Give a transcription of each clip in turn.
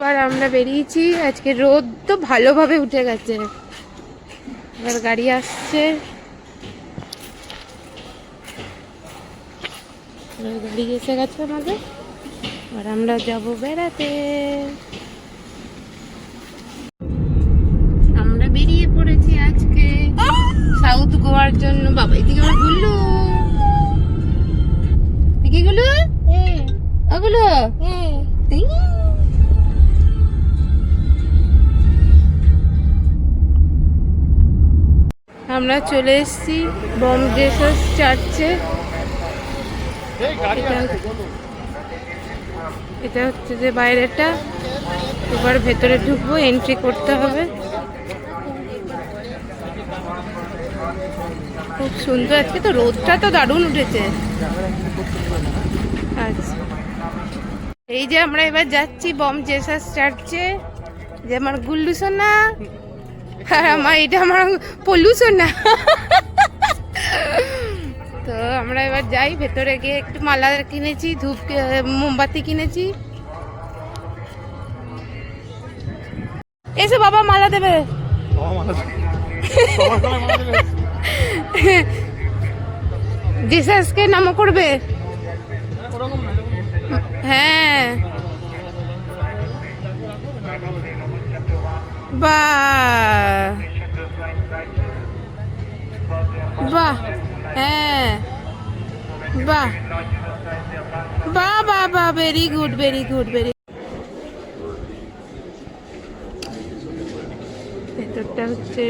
এবার আমরা বেরিয়েছি। আজকে রোদ তো ভালোভাবে উঠে গেছে। এবার গাড়ি আসছে। গাড়ি এসে গেছে আমাদের। আর আমরা যাব বেড়াতে। আমরা বেরিয়ে পড়েছি আজকে সাউথ গোয়ার জন্য। বাবা এদিকে আমার গুল্লু। এদিকে গুলো ওগুলো আমরা চলে এসেছি বম জেসাস চার্চে। এটা- হচ্ছে যে বাইরেটা। এবার ভেতরে ঢুকবো এন্ট্রি করতে হবে। খুব সুন্দর, আজকে তো রোদটা তো দারুণ উঠেছে। আচ্ছা। এই যে আমরা এবার যাচ্ছি বম জেসাস চার্চে। যে আমার গুল্লু সোনা। আর আমার এটা আমার পল্লু সোনা তো আমরা এবার যাই ভেতরে গিয়ে একটু মালা কিনেছি ধূপ মোমবাতি কিনেছি। এসে বাবা মালা দেবে। জিসাসকে নাম করবে। হ্যাঁ। বাহ। বাহ হ্যাঁ। বাহ। বাহ বাহ বাহ very good very good very ভেতরটা হচ্ছে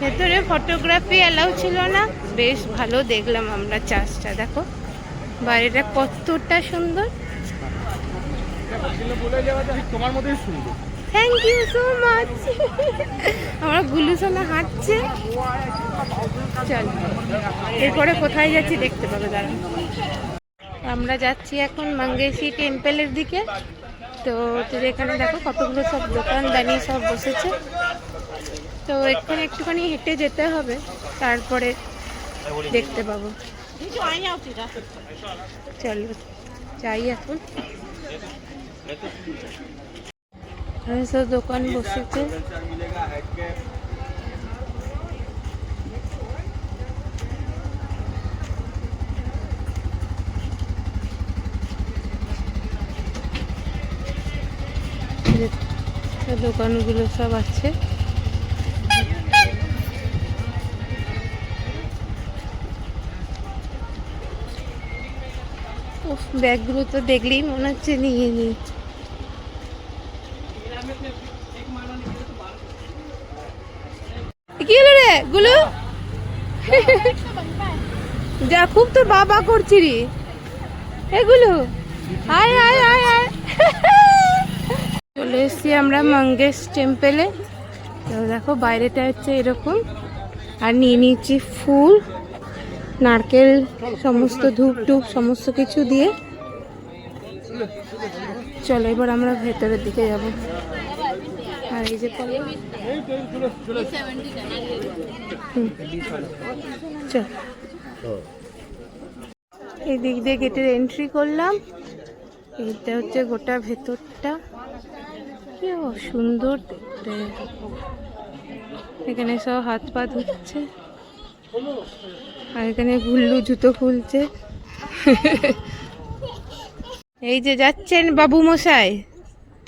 ভেতরে ফটোগ্রাফি অ্যালাউ ছিল না। বেশ ভালো দেখলাম আমরা চাষটা, দেখো। বাইরেটা কতটা সুন্দর। থ্যাংক ইউ সো মাচ আমার গুলু হাঁটছে। চল। এরপরে কোথায় যাচ্ছি দেখতে পাবে দাঁড়া আমরা যাচ্ছি এখন মঙ্গেশি টেম্পলের দিকে। তো এখানে দেখো কতগুলো সব দোকান দোকানদানি সব বসেছে। তো এখানে একটুখানি হেঁটে যেতে হবে, তারপরে দেখতে পাবো। চলো, যাই এখন। দোকান বসেছে। দোকানগুলো সব আছে। ব্যাগগুলো তো দেখলেই মনে হচ্ছে নিয়ে নিই। কি খুব তোর বাবা করছি রে এগুলো আয় আয় আয় এসেছি আমরা মঙ্গেশ টেম্পেলে। তো দেখো, বাইরেটা হচ্ছে এরকম। আর নিয়ে নিয়েছি ফুল, নারকেল, সমস্ত ধূপ টুপ, সমস্ত কিছু দিয়ে। চলো, এবার আমরা ভেতরের দিকে যাব। আর এই যে এই দিক দিয়ে গেটের এন্ট্রি করলাম। এইটা হচ্ছে গোটা ভেতরটা। সুন্দর দেখতে। এখানে সব হাত পা ধুচ্ছে। আর এখানে ভুল্লু জুতো খুলছে। এই যে যাচ্ছেন বাবু মশাই।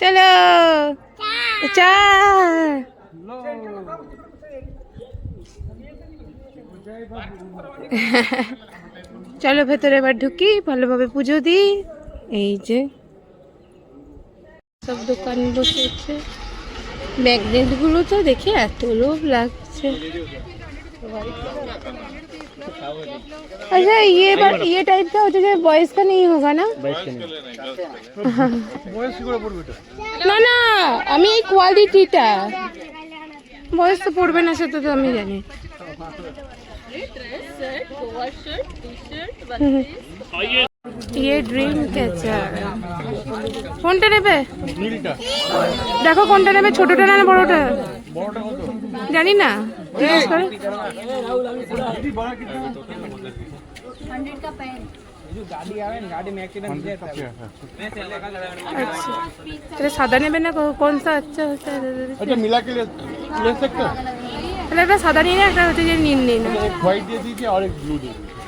চলো। চা চলো ভেতরে এবার ঢুকি, ভালোভাবে পুজো দিই। এই যে সব দোকান বসেছে ম্যাগনেটগুলো তো দেখে এত লোভ লাগছে अच्छा ये बार ये टाइप का होता है बॉयज का नहीं होगा ना বয়স কি করে পড়বে এটা না না আমি এই কোয়ালিটিটা বয়স তো পড়বে না সেটা তো আমি জানি ইয়ে ড্রিম ক্যাচার কোনটা নেবে নীলটা দেখো কোনটা নেবে ছোটটা না বড়টা বড়টা কত জানি না জিজ্ঞেস করো দিদি বড় কি गाड़ी आवे ना गाड़ी में एक्सीडेंट हंड्रेड किया का क्या है अच्छा এটা সাদা নেবে না কো- কোন সা আচ্ছা হচ্ছে अच्छा मिला के ले ले सकते हैं তাহলে একটা সাদা নিয়ে নে, একটা হচ্ছে যে নীল নিয়ে না एक व्हाइट दे दीजिए और एक ब्लू दे दीजिए